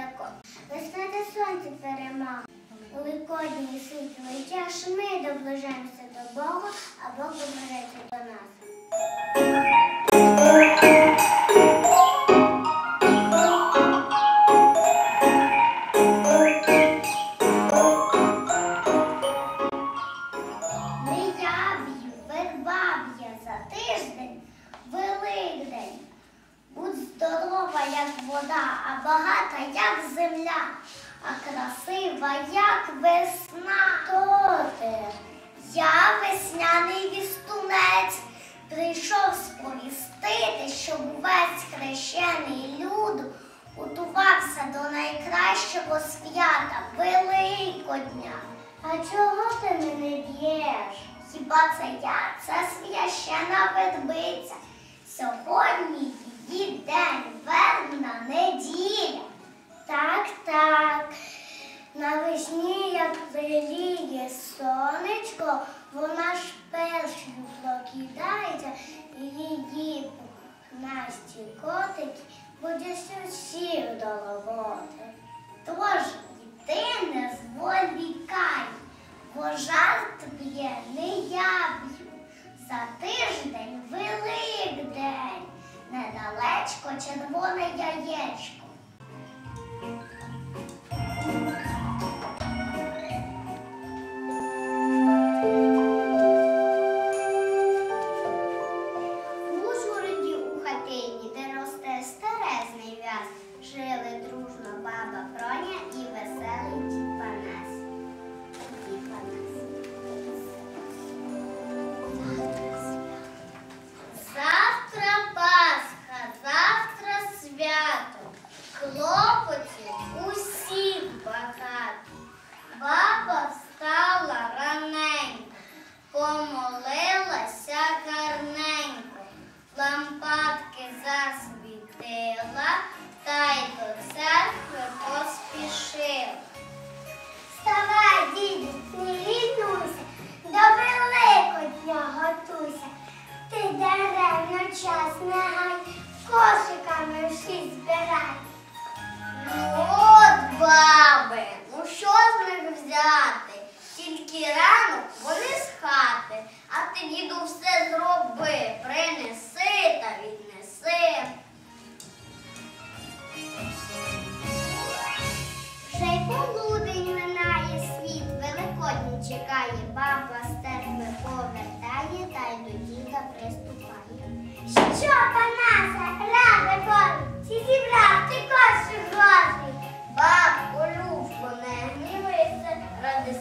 дракон. Весна та сонце перемога. Великодні світлий час ми доближаємося до Бога, а Бог доближається до нас. Найкращого свята Великодня. А чого ти мене б'єш? Хіба це я? Це священа вербиця. Сьогодні її день, вербна неділя. Так, так. Навесні, як приліє сонечко, вона ж першою прокидається і її пухнасті котики будуть усіх до роботи. Тож йди не зволікай, бо жарт б'є не я. За тиждень Великдень, недалечко червоне яєчко. Даремно час не гай, кошиками всі збирай. Ну от, баби, ну що з них взяти? Тільки рано вони з хати, а ти, діду, все зроби, принеси та віднеси. Вже й полудень минає світ, Великодні чекає, баба стерпи повертає та й до діда приступає. Що, панасе, раби бори, чи зібрав ти кошик грошей? Бабко, любко, не гнівися, ради